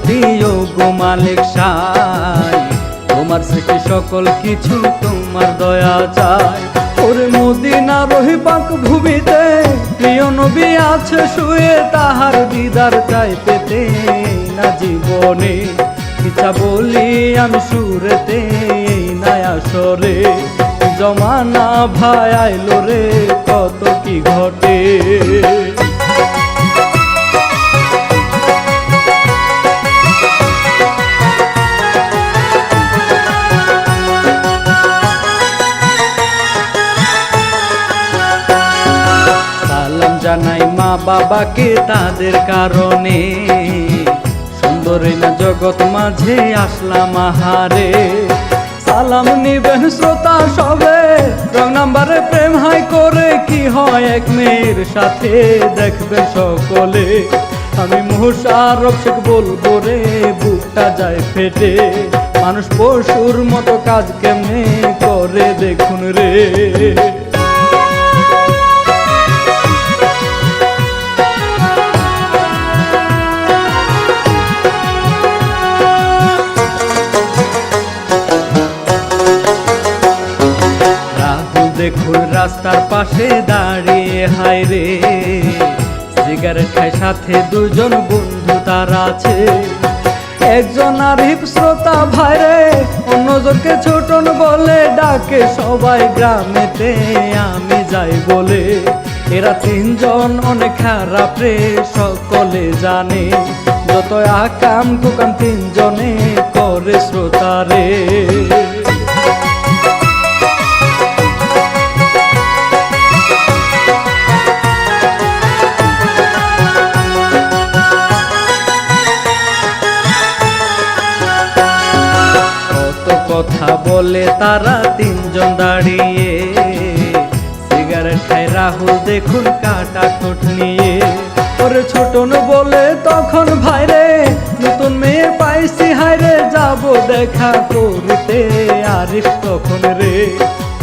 অধিপতি ও গো মালিক সাই, তোমার স্মৃতি সকল কিছু তোমার দয়া চাই। ওরে মদিনা রহি পাক ভূমিতে, প্রিয় নবী আছে শুয়ে, তাহার দিদার চাই পেতে না জীবনে। ইচ্ছা বলি আমি সুরেতে নায়া সরে জমানা ভাই আইলো রে, কত কি ঘটে? বাবাকে তাদের কারণে সুন্দরী না জগৎ মাঝে আসলাম আহারে। সালাম নিবেন শ্রোতা সবে, রং নাম্বারে প্রেম হাই করে কি হয় এক মেয়ের সাথে? দেখবেন সকলে, আমি মুশারফ শেখ বলব রে, বুকটা যায় ফেটে। মানুষ পশুর মতো কাজ কেমনে করে দেখুন রে? রাস্তার পাশে দাঁড়িয়ে, হায় রে। সিগারেট খায় সাথে দুজন বন্ধু তার আছে। একজন আরিফ শ্রোতা ভাইরে অন্যজনকে ছোটন বলে ডাকে সবাই গ্রামেতে, আমি যাই বলে। এরা তিনজন অনেক খারাপ রে, সকলে জানে। যত আকাম কুকাম তিনজনে করে শ্রোতারে কত কথা বলে তারা তিনজন দাঁড়িয়ে। সিগারেট খায় রাহুল, দেখুন কাটা ঠোঁট নিয়ে। ওরে ছোটন বলে, তখন ভাইরে নতুন মেয়ে পাইছি হাইরে যাব দেখা করতে। আরিফ তখন রে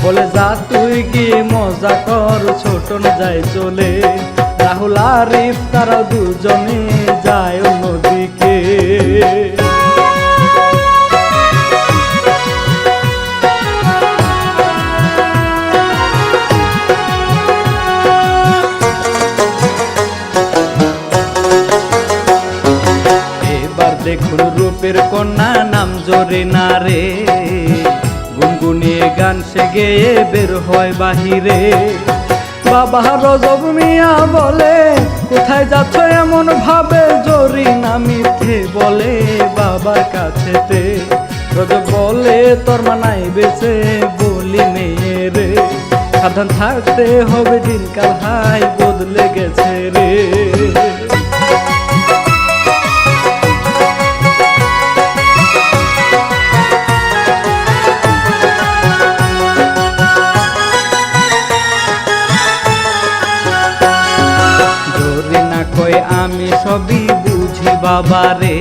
বলে, যা তুই গিয়ে মজা কর ছোটন যায় চলে। রাহুল, আরিফ তারা দুজনে যায় অন্যদিকে। দেখুন রূপের কন্যা, নাম জোরে না রে। গুনগুনিয়ে গান সে গেয়ে বের হয় বাহিরে। বাবা রজব মিয়া বলে, কোথায় যাচ্ছ এমন ভাবে? জরি না মিথ্যে বলে, বাবার কাছেতে। রজব বলে, তোর মানাই বেছে বলি মেয়ে রে। সাবধান থাকতে হবে, দিনকাল হাই বদলে গেছে রে। বুঝি বাবা রে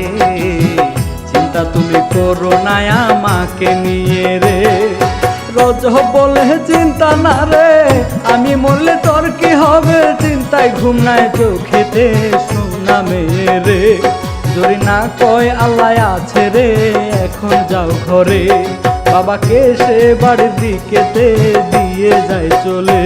চিন্তা তুমি করো না, আমাকে নিয়ে রে। রজ বলে চিন্তা না রে, আমি মরলে তোর কি হবে? চিন্তায় ঘুম নাই চোখেতে সোনা মেয়ে রে। যদি না কয় আল্লাহ আছে রে, এখন যাও ঘরে। বাবাকে সে বাড়ির দিকেতে দিয়ে যায় চলে।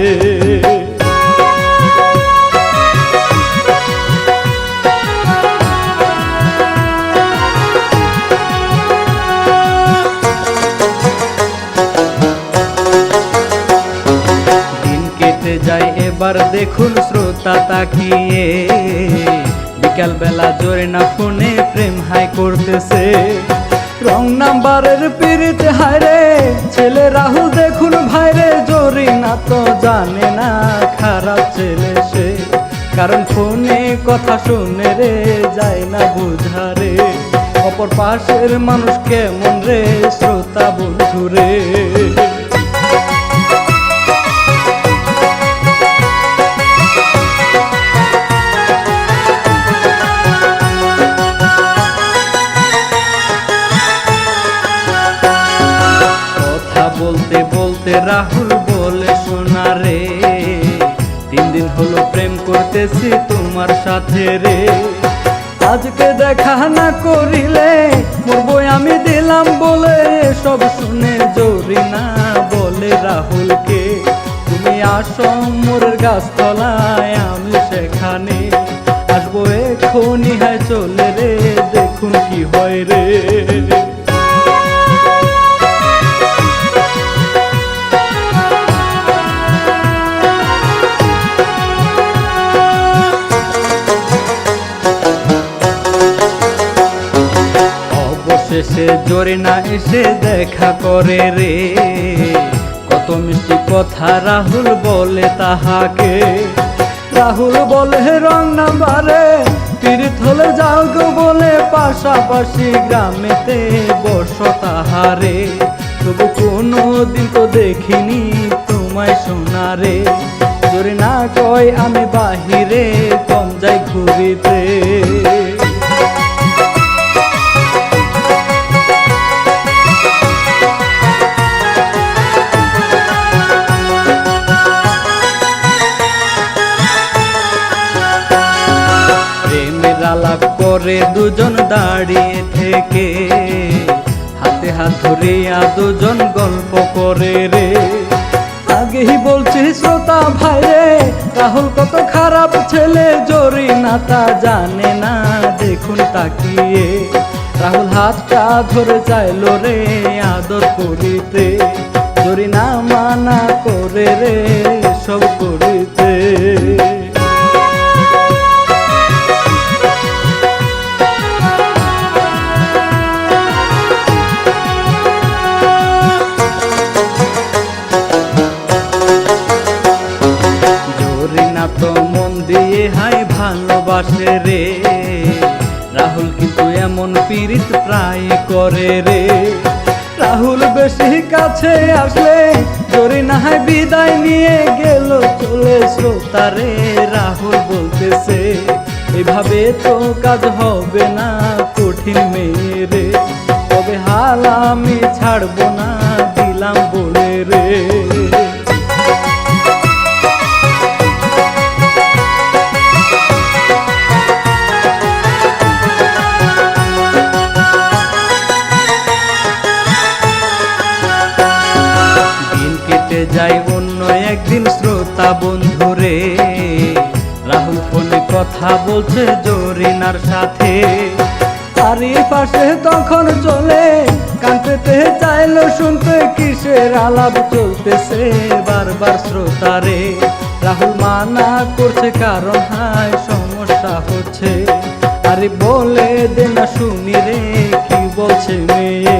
এবার দেখুন শ্রোতা তাকিয়ে। বিকাল বেলা জোরে না ফোনে প্রেম হাই করতেছে। রং নাম্বারের পিড়িতে হায়রে ছেলে রাহুল দেখুন ভাইরে জোরি না তো জানে না খারাপ ছেলে সে। কারণ ফোনে কথা শুনে রে, যায় না বুঝারে অপর পাশের মানুষ কেমন রে, শ্রোতা বন্ধু রে। রাহুল বলে শোনা রে, তিন দিন হলো প্রেম করতেছি তোমার সাথে রে। আজকে দেখা না করিলে মরবো আমি দিলাম বলে, সব শুনে জরি না বলে, রাহুলকে তুমি আসো মোরের গাছতলায়, আমি সেখানে আসব এখনই হায়, চলে রে, দেখুন কি হয় রে। জোরে না এসে দেখা করে রে। কত মিষ্টি কথা রাহুল বলে তাহাকে। রাহুল বলে রং নাম্বারে, পীড়িত হলে যাও গো বলে পাশাপাশি গ্রামেতে বস তাহারে। তবু কোনো দিন তো দেখিনি তোমায় সোনারে। জোরে না কয়, আমি বাহিরে কম যাই ঘুরিতে। আলাপ করে দুজন দাঁড়িয়ে থেকে। হাতে হাত ধরিয়া দুজন গল্প করে রে। আগেই বলছি, শ্রোতা ভাই রে, রাহুল কত খারাপ ছেলে জরি না তা জানে না, দেখুন তাকিয়ে। রাহুল হাতটা ধরে চাইলো রে আদর করিতে। জরি না মানা করে রে সব করিতে। রে। রাহুল বেশি কাছে আসলে জোরে না হয় বিদায় নিয়ে গেল চলে শ্রোতারে রাহুল বলতেছে, এভাবে তো কাজ হবে না কঠিন মেরে তবে হাল আমি ছাড়বো না, দিলাম বলে রে। শ্রোতা বন্ধুরে রাহুল ফোনে কথা বলছে জরিনার সাথে। তারই পাশে তখন চলে কানতে চাইলো শুনতে কিসের আলাপ চলতেছে বারবার শ্রোতারে। রাহুল মানা করছে কারণ হায় সমস্যা হচ্ছে। আরে বলে দে না শুনি রে, কি বলছে মেয়ে।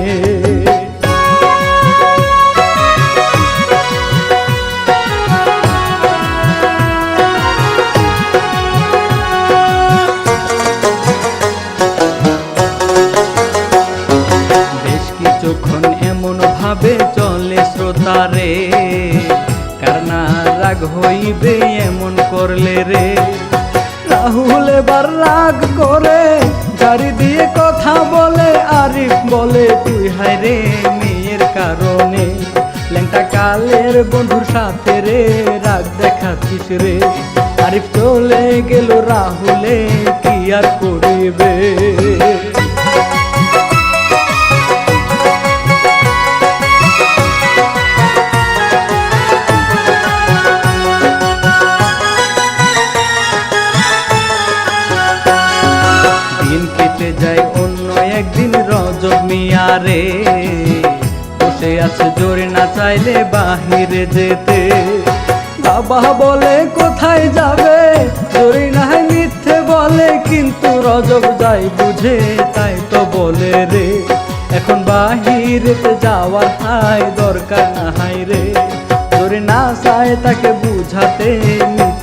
হইবে, এমন করলে রে? রাহুল এবার রাগ করে, গাড়ি দিয়ে কথা বলে, আরিফ বলে, তুই হায় রে মেয়ের কারণে, ল্যাংটা কালের বন্ধুর সাথে রে, রাগ দেখাচ্ছিস রে? আরিফ চলে গেল রাহুলে, কি আর করিবে? বসে আছে জোরে না চাইলে বাহিরে যেতে। বাবা বলে, কোথায় যাবে? জোরে নাই মিথ্যে বলে, কিন্তু রজব যাই বুঝে, তাই তো বলে রে। এখন বাহিরেতে যাওয়া হাই দরকার না হাই রে। জোরে না চায় তাকে বুঝাতে মিথ্যে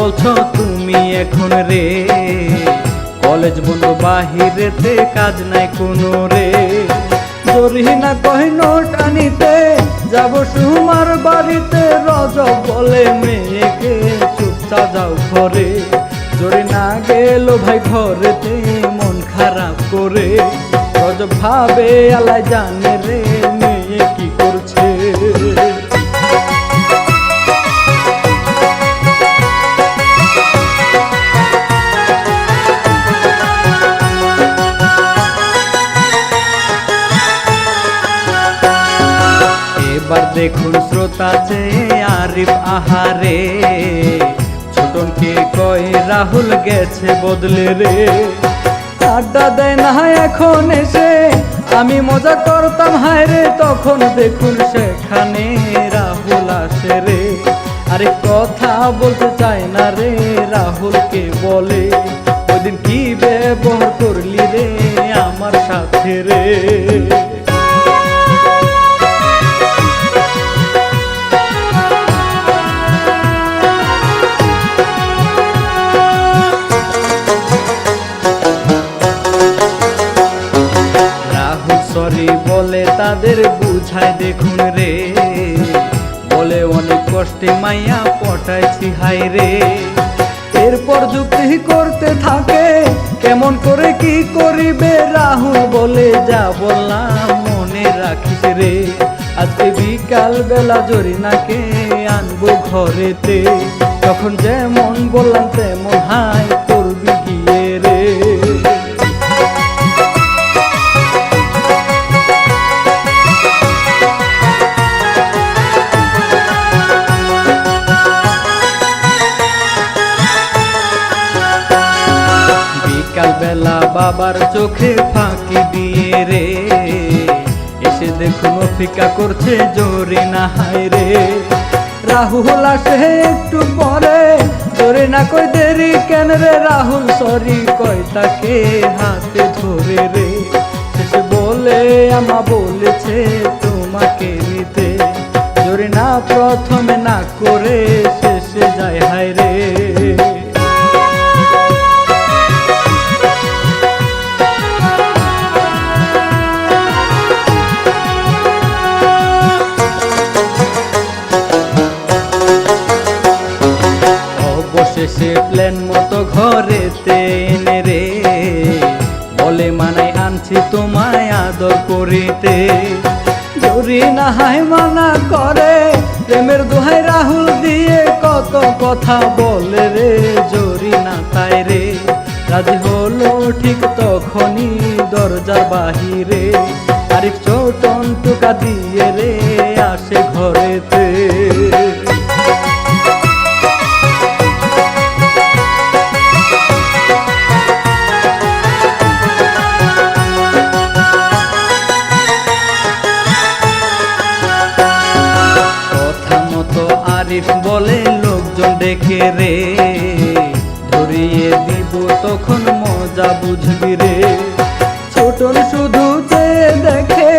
বলছো তুমি এখন রে? কলেজ বন্ধ, বাহিরেতে কাজ নাই কোনো রে। জরি না কই নোট আনিতে, যাব সুমার বাড়িতে, রজ বলে মেয়েকে চুপচাপ যাও ঘরে। জোরে না গেল ভাই ঘরেতে, মন খারাপ করে। রজ ভাবে আলাই জানে রে, মেয়ে কি করছে? দেখুন শ্রোতা চেয়ে আরিফ আহারে। ছোটনকে কয়, রাহুল গেছে বদলে রে। আড্ডা দেয় না এখন এসে। আমি মজা করতাম, হায় রে, তখন দেখুন সেখানে রাহুল আসে রে। আরে কথা বলতে চায় না রে, রাহুলকে বলে ওইদিন কি ব্যবহার করলি রে আমার সাথে রে? তাদের বুঝায় দেখুন রে। বলে অনেক কষ্টে মাইয়া পটাইছি হাই রে। এরপর যুক্তি করতে থাকে, কেমন করে কি করিবে রাহুল বলে যা বললাম মনে রাখিস রে। আজকে বিকাল বেলা জরি জরিনাকে আনব ঘরেতে তখন যেমন বললাম তেমন হাই করবি বাবার চোখে ফাঁকি দিয়ে রে। এসে দেখুন অপেক্ষা করছে জোরে না হায় রে। রাহুল আসে একটু পরে। জোরে না কই দেরি কেন রে রাহুল? সরি কয় তাকে হাতে ধরে রে। শেষে বলে আমা বলেছে তোমাকে নিতে। জোরে না প্রথমে না করে শেষে যায়, হায় রে। হায় মানা করে। প্রেমের দোহাই রাহুল দিয়ে কত কথা বলে রে, জরি না তাই রে। রাজি হলো ঠিক তখনই দরজার বাহিরে। আরিফ চৌটন টুকা দিয়ে রে, আসে ঘরেতে ডেকে রে, ধরিয়ে দিব তখন মজা বুঝবি রে। ছোটন শুধু যে দেখে,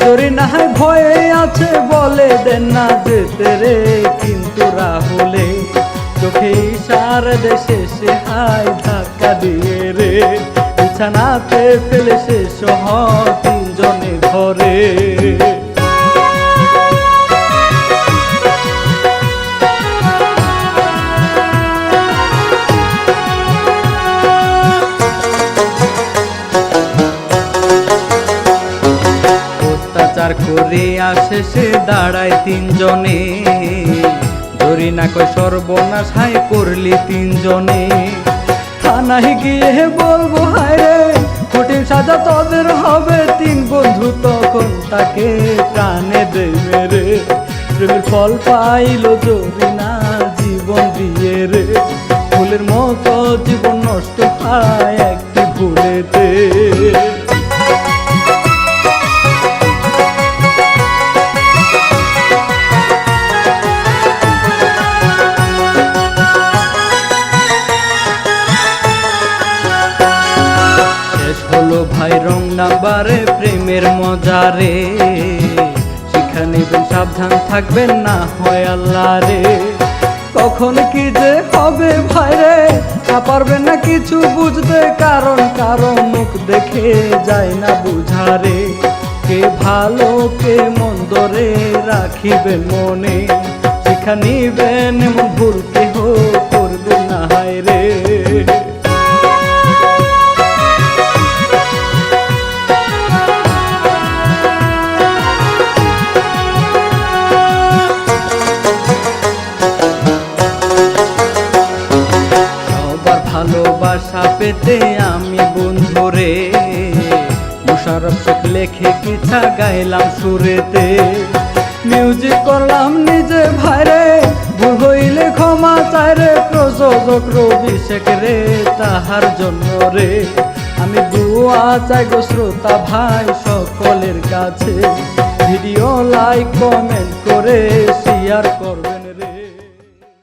জরি না হয় ভয়ে আছে বলে দেন না যেতে রে। কিন্তু রাহুলে চোখে ইশার দেশে সে হাই ধাক্কা দিয়ে রে। বিছানাতে ফেলে সে সহ তিনজনে ঘরে করে আসে সে দাঁড়ায় তিনজনে। ধরি না কয় সর্বনাশ হাই করলি তিনজনে। থানায় গিয়ে বলব, হায় রে, কঠিন সাজা তোদের হবে তিন বন্ধু তখন তাকে প্রাণে দেবে রে। প্রেমের ফল পাইল জরি না জীবন দিয়ে রে। ফুলের মতো জীবন নষ্ট হয় সাবধান থাকবেন না হয় আল্লাহ রে। কখন কি যে হবে ভাই রে তা পারবেন না কিছু বুঝতে, কারণ কারণ মুখ দেখে যায় না বুঝারে কে ভালো, কে মন্দ রে রাখিবেন মনে। শিক্ষা নিবেন ভুল কেহ করবে না, হায় রে। ভালোবাসা পেতে আমি বন্ধুরে মুশারফ শেখ লেখে কিছা গাইলাম সুরেতে। মিউজিক করলাম নিজে ভাইরে ভুল হইলে ক্ষমা চাই রে প্রযোজক রবি শেখ রে তাহার জন্য রে। আমি দুয়া চাই গো শ্রোতা ভাই সকলের কাছে। ভিডিও লাইক কমেন্ট করে শেয়ার করবে।